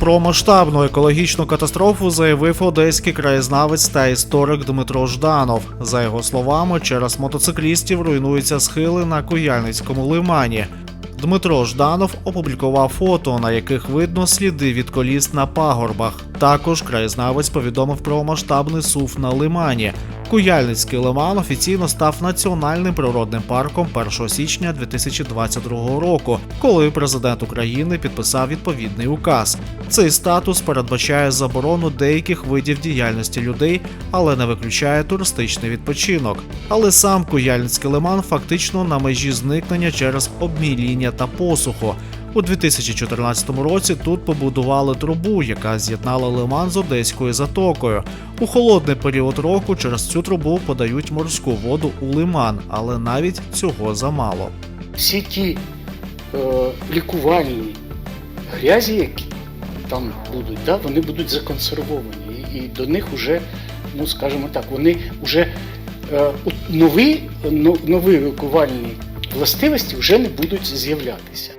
Про масштабну екологічну катастрофу заявив одеський краєзнавець та історик Дмитро Жданов. За його словами, через мотоциклістів руйнуються схили на Куяльницькому лимані. Дмитро Жданов опублікував фото, на яких видно сліди від коліс на пагорбах. Також краєзнавець повідомив про масштабний сув на лимані. Куяльницький лиман офіційно став національним природним парком 1 січня 2022 року, коли президент України підписав відповідний указ. Цей статус передбачає заборону деяких видів діяльності людей, але не виключає туристичний відпочинок. Але сам Куяльницький лиман фактично на межі зникнення через обміління та посуху. У 2014 році тут побудували трубу, яка з'єднала лиман з Одеською затокою. У холодний період року через цю трубу подають морську воду у лиман, але навіть цього замало. всі ті е, лікувальні грязі, які там будуть, да, вони будуть законсервовані. І, до них вже, ну скажімо так, вони вже е, нові, но- нові лікувальні властивості вже не будуть з'являтися.